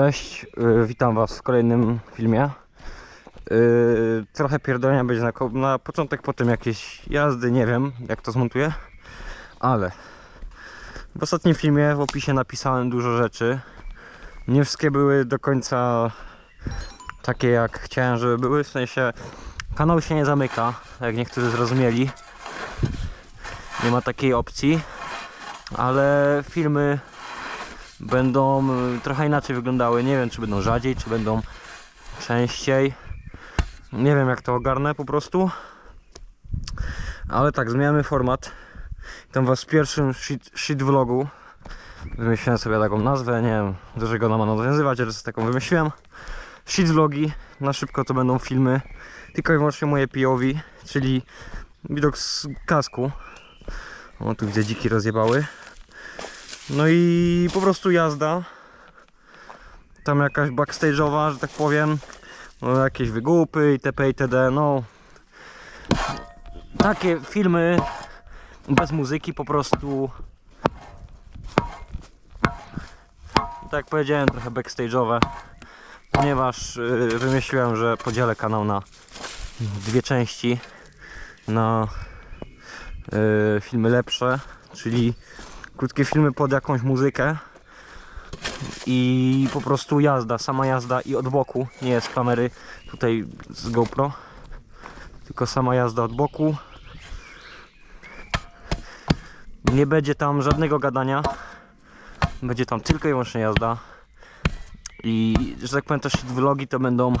Cześć, yy, witam Was w kolejnym filmie. Yy, trochę pierdolenia będzie na, na początek, potem jakieś jazdy, nie wiem jak to zmontuję, ale w ostatnim filmie w opisie napisałem dużo rzeczy. Nie wszystkie były do końca takie jak chciałem, żeby były, w sensie kanał się nie zamyka, jak niektórzy zrozumieli. Nie ma takiej opcji, ale filmy będą y, trochę inaczej wyglądały. Nie wiem, czy będą rzadziej, czy będą częściej. Nie wiem, jak to ogarnę po prostu. Ale tak, zmieniamy format. Tam was w pierwszym shit, shit vlogu wymyśliłem sobie taką nazwę. Nie wiem, do czego ona ma nawiązywać, ale taką wymyśliłem. Shit vlogi. Na szybko to będą filmy. Tylko i wyłącznie moje POV, czyli widok z kasku. O, tu widzę dziki rozjebały. No i po prostu jazda. Tam jakaś backstage'owa, że tak powiem. No, jakieś wygłupy itp. itd. No. Takie filmy bez muzyki po prostu. Tak jak powiedziałem, trochę backstage'owe. Ponieważ yy, wymyśliłem, że podzielę kanał na dwie części. Na yy, filmy lepsze, czyli krótkie filmy pod jakąś muzykę i po prostu jazda, sama jazda i od boku, nie jest kamery tutaj z GoPro, tylko sama jazda od boku. Nie będzie tam żadnego gadania, będzie tam tylko i wyłącznie jazda i że tak powiem też vlogi to będą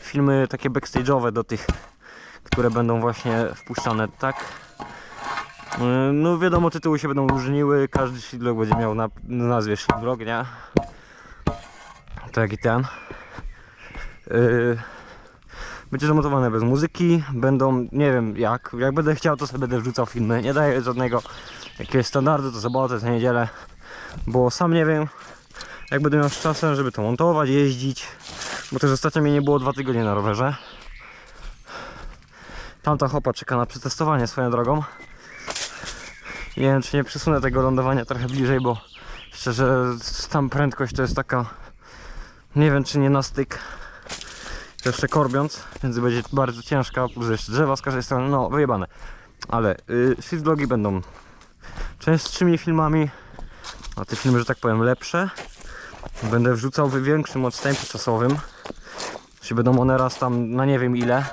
filmy takie backstage'owe do tych, które będą właśnie wpuszczane, tak? Yy, No wiadomo, tytuły się będą różniły, każdy shitblog będzie miał na, na nazwie shitblog, nie? Tak i ten. Yy, będzie zamontowane bez muzyki, będą, nie wiem jak, jak będę chciał to sobie będę wrzucał filmy, nie daję żadnego jakiegoś standardu, to sobotę, to niedzielę, bo sam nie wiem jak będę miał z czasem, żeby to montować, jeździć, bo też ostatnio mnie nie było dwa tygodnie na rowerze. Tamta chopa czeka na przetestowanie swoją drogą. Nie wiem, czy nie przesunę tego lądowania trochę bliżej, bo szczerze tam prędkość to jest taka. Nie wiem, czy nie na styk. Jeszcze korbiąc, więc będzie bardzo ciężka. Plus jeszcze drzewa z każdej strony. No, wyjebane. Ale yy, shift vlogi będą częstszymi filmami. A te filmy, że tak powiem, lepsze. Będę wrzucał w większym odstępie czasowym. Czy będą one raz tam na nie wiem ile.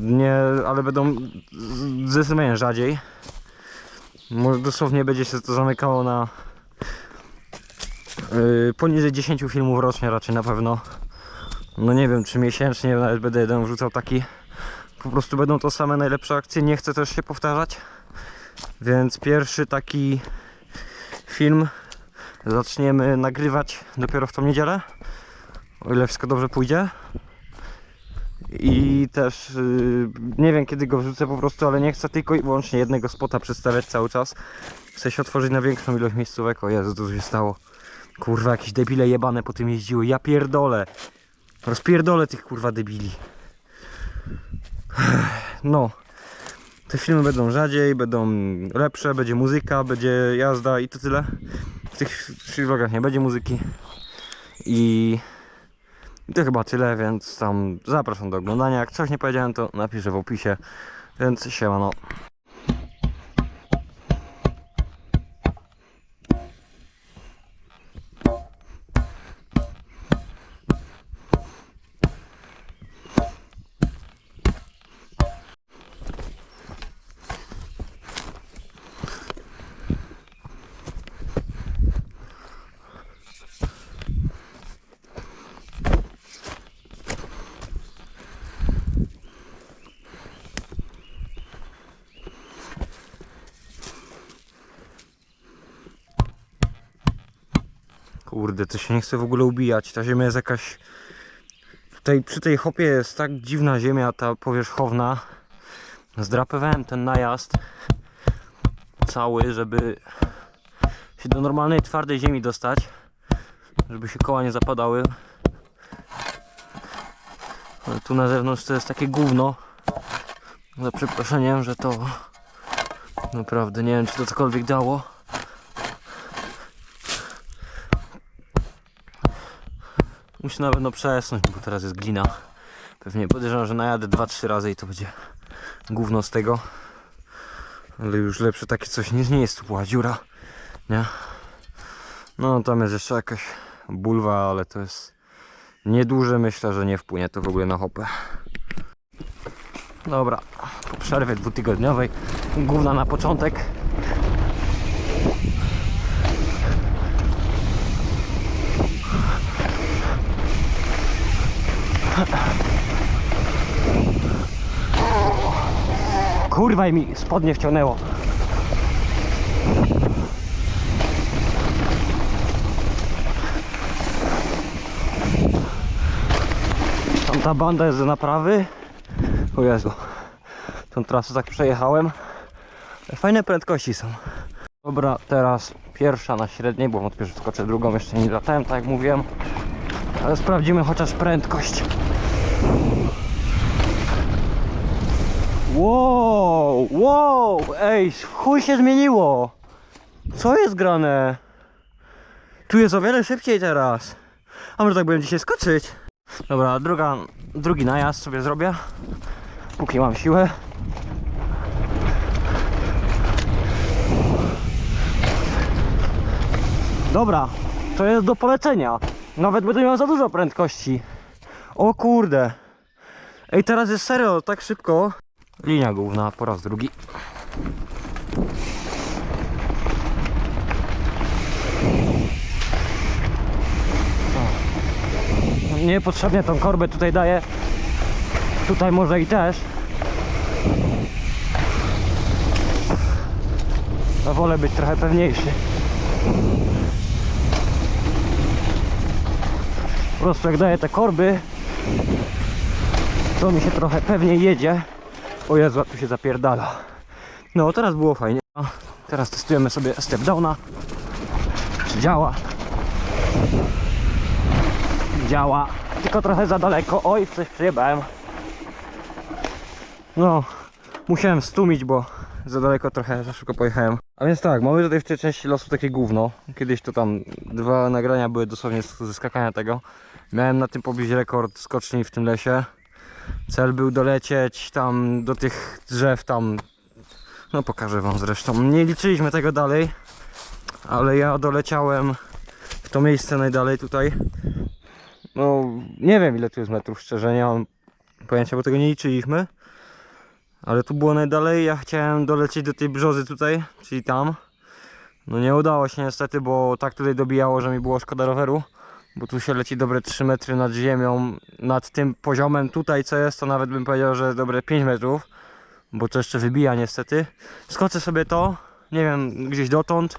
Nie, ale będą zdecydowanie rzadziej. Może dosłownie będzie się to zamykało na yy, poniżej 10 filmów rocznie raczej na pewno. No nie wiem, czy miesięcznie nawet będę jeden wrzucał taki. Po prostu będą to same najlepsze akcje, nie chcę też się powtarzać. Więc pierwszy taki film zaczniemy nagrywać dopiero w tą niedzielę. O ile wszystko dobrze pójdzie. I też yy, nie wiem kiedy go wrzucę po prostu, ale nie chcę tylko i wyłącznie jednego spota przedstawiać cały czas. Chcę się otworzyć na większą ilość miejscówek. O Jezu, tu się stało? Kurwa, jakieś debile jebane po tym jeździły. Ja pierdolę. Rozpierdolę tych kurwa debili. No. Te filmy będą rzadziej, będą lepsze, będzie muzyka, będzie jazda i to tyle. W tych vlogach nie będzie muzyki. I to chyba tyle, więc tam zapraszam do oglądania. Jak coś nie powiedziałem, to napiszę w opisie. Więc siemano. Kurde, to się nie chce w ogóle ubijać. Ta ziemia jest jakaś... Tutaj przy tej hopie jest tak dziwna ziemia, ta powierzchowna. Zdrapywałem ten najazd cały, żeby się do normalnej, twardej ziemi dostać. Żeby się koła nie zapadały. Ale tu na zewnątrz to jest takie gówno. Za przeproszeniem, że to naprawdę nie wiem, czy to cokolwiek dało. Muszę na pewno przesnąć, bo teraz jest glina. Pewnie podejrzewam, że najadę 2-3 razy i to będzie gówno z tego. Ale już lepsze takie coś niż nie jest tu była dziura. Nie? No tam jest jeszcze jakaś bulwa, ale to jest nieduże. Myślę, że nie wpłynie to w ogóle na hopę. Dobra, po przerwie dwutygodniowej, główna na początek. Kurwa mi spodnie wciągnęło. Tamta banda jest do naprawy. O Jezu. Tą trasę tak przejechałem. Fajne prędkości są. Dobra, teraz pierwsza na średniej, bo wątpię, że skoczę drugą. Jeszcze nie latałem, tak jak mówiłem. Ale sprawdzimy chociaż prędkość. Wow, wow, ej, chuj się zmieniło. Co jest grane? Tu jest o wiele szybciej teraz. A może tak byłem dzisiaj skoczyć? Dobra, druga, drugi najazd sobie zrobię. Póki mam siłę. Dobra, to jest do polecenia. Nawet będę miał za dużo prędkości. O kurde. Ej, teraz jest serio, tak szybko. Linia główna po raz drugi. O. Niepotrzebnie tą korbę tutaj daję. Tutaj może i też. Wolę być trochę pewniejszy. Po prostu jak daję te korby, to mi się trochę pewniej jedzie. O Jezu, tu się zapierdala. No, teraz było fajnie. A Teraz testujemy sobie step downa. Czy działa? Działa. Tylko trochę za daleko. Oj, coś przyjebałem. No, musiałem stumić, bo za daleko trochę, za szybko pojechałem. A więc tak, mamy tutaj w tej części losu takie gówno. Kiedyś to tam dwa nagrania były dosłownie ze skakania tego. Miałem na tym pobić rekord skoczni w tym lesie. Cel był dolecieć tam do tych drzew tam. No pokażę wam zresztą. Nie liczyliśmy tego dalej, ale ja doleciałem w to miejsce najdalej tutaj. No nie wiem ile tu jest metrów szczerze, nie mam pojęcia, bo tego nie liczyliśmy. Ale tu było najdalej, ja chciałem dolecieć do tej brzozy tutaj, czyli tam. No nie udało się niestety, bo tak tutaj dobijało, że mi było szkoda roweru. Bo tu się leci dobre 3 metry nad ziemią, nad tym poziomem tutaj co jest, to nawet bym powiedział, że dobre 5 metrów. Bo to jeszcze wybija niestety. Skoczę sobie to, nie wiem, gdzieś dotąd,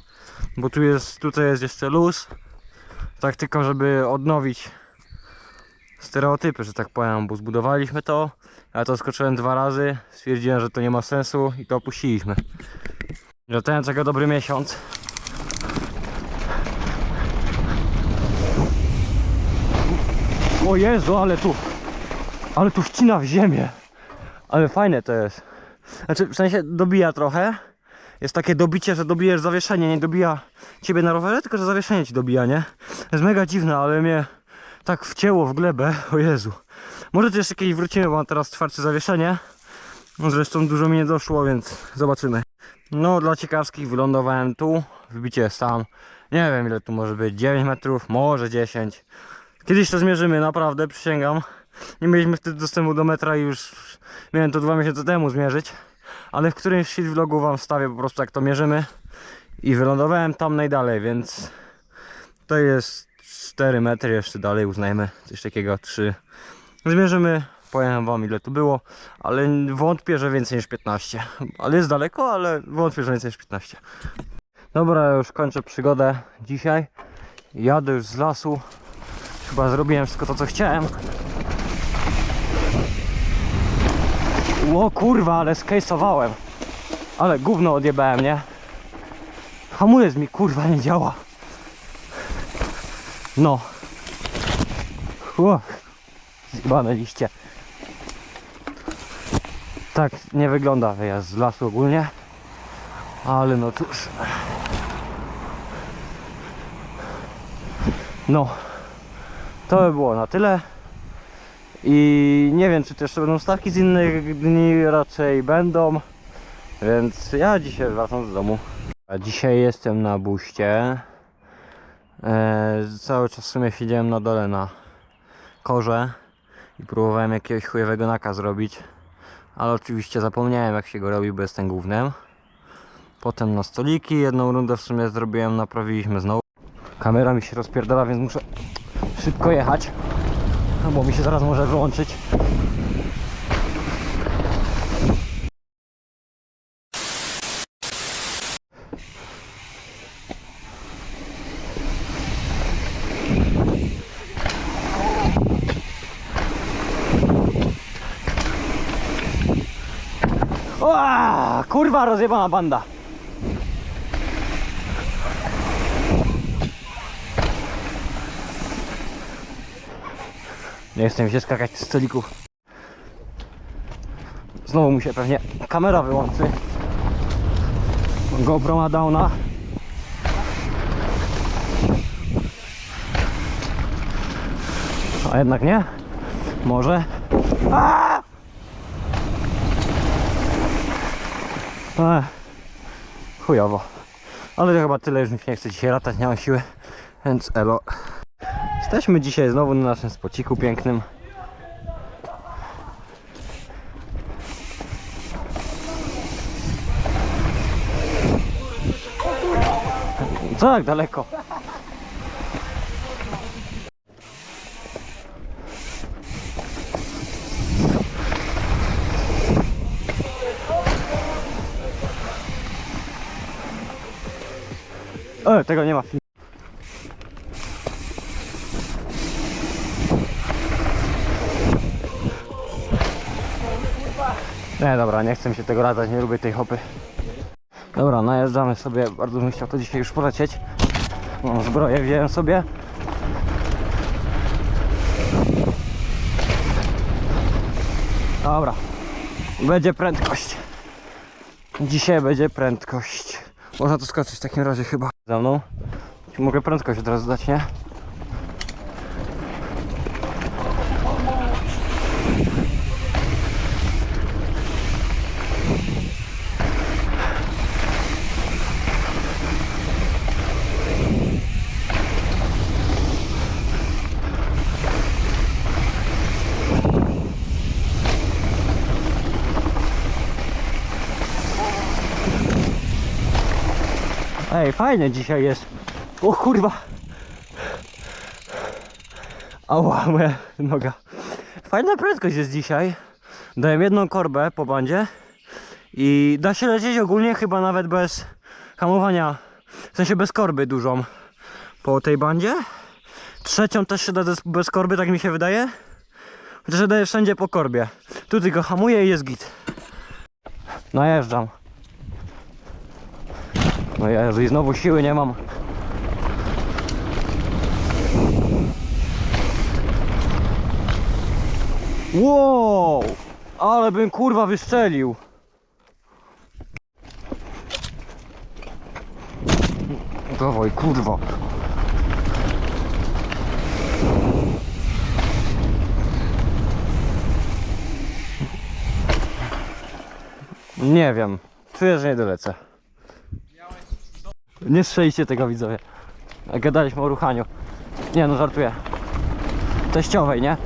bo tu jest, tutaj jest jeszcze luz. Tak tylko, żeby odnowić stereotypy, że tak powiem, bo zbudowaliśmy to. Ja to skoczyłem dwa razy, stwierdziłem, że to nie ma sensu i to opuściliśmy. Latałem czego dobry miesiąc. O Jezu, ale tu, ale tu wcina w ziemię. Ale fajne to jest. Znaczy, w sensie dobija trochę. Jest takie dobicie, że dobijesz zawieszenie, nie dobija ciebie na rowerze, tylko że zawieszenie ci dobija, nie? Jest mega dziwne, ale mnie tak wcięło w glebę, o Jezu. Może tu jeszcze kiedyś wrócimy, bo mam teraz czwarte zawieszenie. Zresztą dużo mi nie doszło, więc zobaczymy. No dla ciekawskich wylądowałem tu, wbicie jest tam. Nie wiem ile tu może być, 9 metrów, może 10. Kiedyś to zmierzymy, naprawdę, przysięgam. Nie mieliśmy wtedy dostępu do metra i już miałem to dwa miesiące temu zmierzyć. Ale w którymś shit vlogu wam wstawię po prostu jak to mierzymy. I wylądowałem tam najdalej, więc to jest 4 metry jeszcze dalej, uznajmy coś takiego, 3. Zmierzymy, powiem wam ile tu było, ale wątpię, że więcej niż 15. Ale jest daleko, ale wątpię, że więcej niż 15. Dobra, już kończę przygodę dzisiaj. Jadę już z lasu. Chyba zrobiłem wszystko to, co chciałem. O kurwa, ale skejsowałem. Ale gówno odjebałem, nie? Hamulec mi kurwa nie działa. No. Ło. Zjebane liście. Tak nie wygląda wyjazd z lasu ogólnie. Ale no cóż. No. To by było na tyle. I nie wiem, czy to jeszcze będą stawki z innych dni, raczej będą. Więc ja dzisiaj wracam do domu. A dzisiaj jestem na buście. E, cały czas w sumie siedziałem na dole na korze i próbowałem jakiegoś chujowego naka zrobić. Ale oczywiście zapomniałem jak się go robi, bo jestem głównym. Potem na stoliki, jedną rundę w sumie zrobiłem, naprawiliśmy znowu. Kamera mi się rozpierdala, więc muszę szybko jechać, bo mi się zaraz może wyłączyć. Kurwa rozjebana banda. Nie mi się skakać z stolików. Znowu mu się pewnie kamera wyłączy. GoPro ma downa. A jednak nie? Może? Aaaa! Ech, chujowo. Ale to chyba tyle, już mi się nie chce dzisiaj latać, nie mam siły, więc elo. Jesteśmy dzisiaj znowu na naszym spociku pięknym. Co tak daleko? E, tego nie ma Nie, dobra, nie chcę mi się tego latać, nie lubię tej hopy. Dobra, najeżdżamy sobie, bardzo bym chciał to dzisiaj już polecieć. Mam zbroję, wziąłem sobie. Dobra, będzie prędkość. Dzisiaj będzie prędkość. Można tu skoczyć w takim razie chyba. Za mną. Mogę prędkość od razu dać, nie? Ej, fajnie dzisiaj jest. O kurwa. Ała, moja noga. Fajna prędkość jest dzisiaj. Dałem jedną korbę po bandzie. I da się lecieć ogólnie chyba nawet bez hamowania. W sensie bez korby dużą. Po tej bandzie. Trzecią też się da bez- korby, tak mi się wydaje. Chociaż daję wszędzie po korbie. Tu tylko hamuję i jest git. Najeżdżam. No Jezu, i znowu siły nie mam. Wow! Ale bym kurwa wystrzelił. Dawaj, kurwa. Nie wiem. Czuję, że nie dolecę. Nie strzeliście tego widzowie. A Gadaliśmy o ruchaniu. Nie no, żartuję. Teściowej, nie?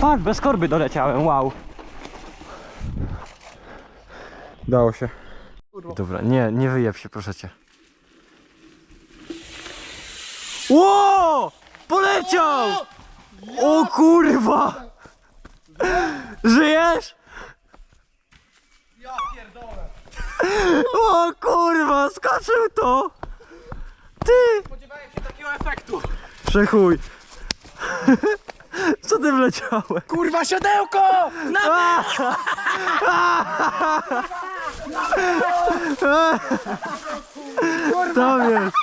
Patrz, bez korby doleciałem, wow. Dało się. Dobra, nie, nie wyjeb się, proszę cię. Ło! Poleciał! O kurwa! Żyjesz? Ja pierdolę! O kurwa, skoczył to! Ty! Spodziewałem się takiego efektu! Przechuj. Co ty wleciałeś? Kurwa siodełko! Na Tam jest.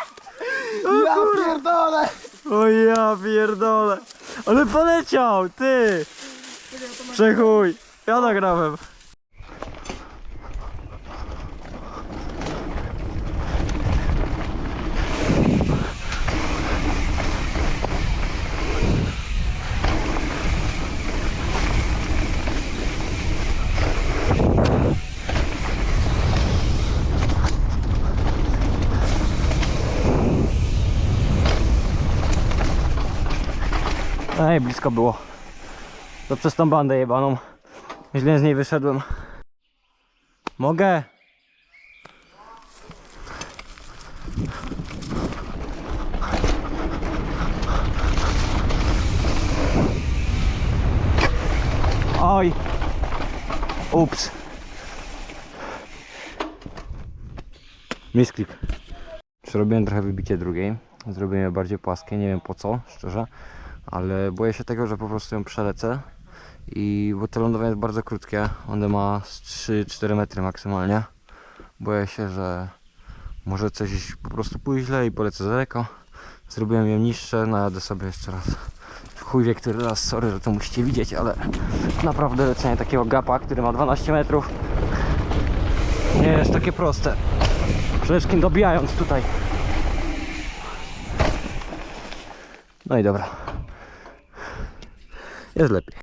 O kurwa. pierdolę! O ja pierdolę. Ale poleciał, ty! Przechuj. Ja nagrałem. Ej, blisko było. To przez tą bandę jebaną. Źle z niej wyszedłem. Mogę? Oj. Ups. Misklik. Przerobiłem trochę wybicie drugiej. Zrobiłem bardziej płaskie, nie wiem po co, szczerze. Ale boję się tego, że po prostu ją przelecę. I bo to lądowanie jest bardzo krótkie. One ma z 3-4 metry maksymalnie. Boję się, że może coś po prostu pójść źle i polecę za daleko. Zrobiłem ją niższe, najadę sobie jeszcze raz. Chuj wie który raz, sorry, że to musicie widzieć, ale naprawdę lecenie takiego gapa, który ma 12 metrów nie jest takie proste. Przede wszystkim dobijając tutaj. No i dobra. Jest lepiej.